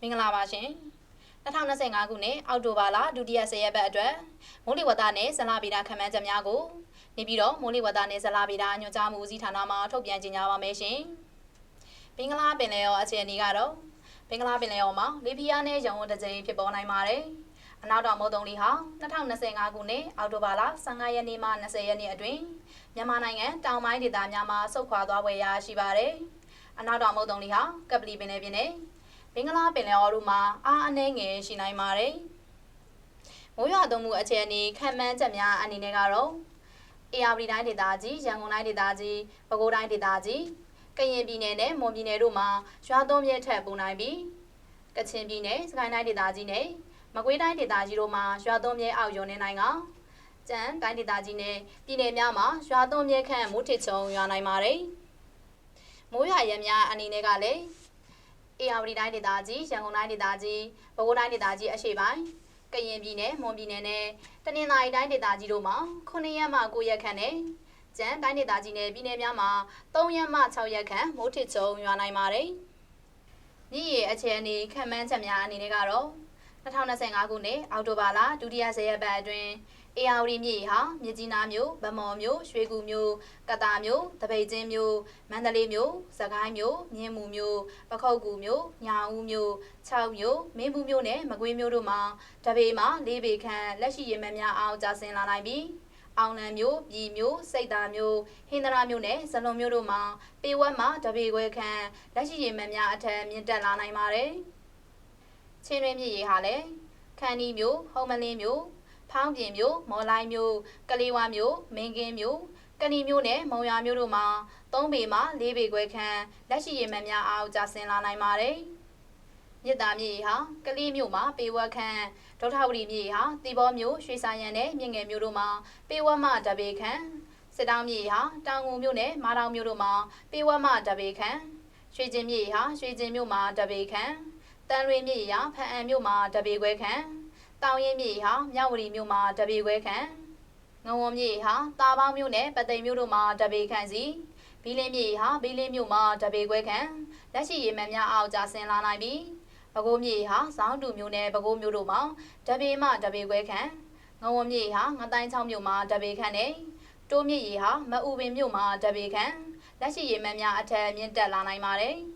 မင်္ဂလာပါရှင်2025ခုနှစ်အောက်တိုဘာလဒုတိယ10ရက်ပတ်အတွက်မိုးလေဝသနဲ့ဇလဗေဒခန့်မှန်းချက်များကိုနေပြီးတော့မိုးလေဝသနဲ့ဇလဗေဒညွှန်ကြားမှုဦးစီးဌာနမှထုတ်ပြန်ကြေညာပါမယ်ရှင်ဘင်္ဂလားပင်လယ်အော်အခြေအနေကတော့ဘင်္ဂလားပင်လယ်အော်မှာလေပြင်းအားနဲ့ရုံဝတစ်ကြိမ်ဖြစ်ပေါ်နိုင်ပါတယ်အနောက်တောင်မုတ်တုံလီဟာ2025ခုနှစ်အောက်တိုဘာလ15ရက်နေ့မှ20ရက်နေ့အတွင်းမြန်မာနိုင်ငံတောင်ပိုင်းဒေသများမှာဆုတ်ခွာသွားဝယ်ရရှိပါတယ်အနောက်တောင်မုတ်တုံလီဟာကပလီပင်လယ်ပြင်နဲ့ ဘင်္ဂလားပင်လယ်အော်တို့မှာအားအနှဲငယ်ရှိနိုင်ပါတယ်။မိုးရွာသွန်းမှုအခြေအနေခံမှန်းချက်များအနေနဲ့ကတော့အေရဝတီတိုင်းဒေသကြီးရန်ကုန်တိုင်းဒေသကြီးပဲခူးတိုင်းဒေသကြီးကရင်ပြည်နယ်နဲ့မွန်ပြည်နယ်တို့မှာရွာသွန်းမြဲထက်ပူနိုင်ပြီးကချင်ပြည်နယ်စကိုင်းတိုင်းဒေသကြီးနဲ့မကွေးတိုင်းဒေသကြီးတို့မှာရွာသွန်းမြဲအောက်ယွန်းနေနိုင်ကကျန်တိုင်းဒေသကြီးနဲ့ပြည်နယ်များမှာရွာသွန်းမြဲခန့်မိုးထစ်ချုံရွာနိုင်ပါတယ်။မိုးရွာရံများအနေနဲ့ကလည်း အေရဝတီတိုင်းဒေသကြီးရန်ကုန်တိုင်းဒေသကြီးပဲခူးတိုင်းဒေသကြီးအရှေ့ပိုင်းကရင်ပြည်နယ်မွန်ပြည်နယ်နဲ့တနင်္သာရီတိုင်းဒေသကြီးတို့မှာ9ရက်မှ9ရက်ခန့်နဲ့ကျန်တိုင်းဒေသကြီးနယ်ပြည်နယ်များမှာ3ရက်မှ6ရက်ခန့်မိုးထစ်ချုံရွာနိုင်ပါတယ်။မြစ်ရေအခြေအနေခံမှန်းချက်များအနေနဲ့ကတော့2025ခုနှစ်အောက်တိုဘာလဒုတိယဇရက်ပတ်အတွင်း အေယာဝတီမြစ်ဟာမြစ်ကြီးနားမြို့ဗမော်မြို့ရွှေကူမြို့ကတာမြို့တပိတ်ချင်းမြို့မန္တလေးမြို့စကိုင်းမြို့မြင်းမူမြို့ပခုတ်ကူမြို့ညာဦးမြို့6မြို့မင်းဘူးမြို့နဲ့မကွေးမြို့တို့မှာတပေမှာ၄ပေခန့်လက်ရှိရေမှန်များအောင်ကျဆင်းလာနိုင်ပြီးအောင်လံမြို့ပြည်မြို့စိတ်သားမြို့ဟင်္ဒရာမြို့နဲ့ဇလွန်မြို့တို့မှာပေဝက်မှာတပေခွဲခန့်လက်ရှိရေမှန်များအထက်မြင့်တက်လာနိုင်ပါတယ်။ချင်းရင်းမြစ်ရေဟာလည်းခန်းနီမြို့ဟုံမလင်းမြို့ ဖောင်းပြင်မြို့မော်လိုက်မြို့ကလေးဝါမြို့မင်းကင်းမြို့ကဏီမြို့နဲ့မုံရွာမြို့တို့မှာ3ပေမှ4ပေခွဲခန့်လက်ရှိရေမှန်များအောင်ကျဆင်းလာနိုင်ပါတယ်။မြစ်သားမြေဟာကလေးမြို့မှာပေဝက်ခန့်ဒေါထဝတီမြေဟာတီဘောမြို့ရွှေစာရန်နဲ့မြင့်ငယ်မြို့တို့မှာပေဝက်မှတပေခန့်စစ်တောင်းမြေဟာတောင်ငူမြို့နဲ့မာတောင်မြို့တို့မှာပေဝက်မှတပေခန့်ရွှေကျင်မြေဟာရွှေကျင်မြို့မှာတပေခန့်တန်ရွေမြေဟာဖန်အံမြို့မှာတပေခွဲခန့် တောင်ရင်မြေဟာမြဝတီမြို့မှာတပေခွဲခန့်ငဝုံမြေဟာတာပေါင်းမြို့နဲ့ပသိမ်မြို့တို့မှာတပေခန့်စီဘီလင်းမြေဟာဘီလင်းမြို့မှာတပေခွဲခန့်လက်ရှိရေမှန်များအောက်ကျဆင်းလာနိုင်ပြီးပဲခူးမြေဟာစောင်းတူမြို့နယ်ပဲခူးမြို့တို့မှာတပေမှတပေခွဲခန့်ငဝုံမြေဟာငတိုင်းချောင်းမြို့မှာတပေခန့်နဲ့တိုးမြေဟာမအူပင်မြို့မှာတပေခန့်လက်ရှိရေမှန်များအထက်မြင့်တက်လာနိုင်ပါတယ်။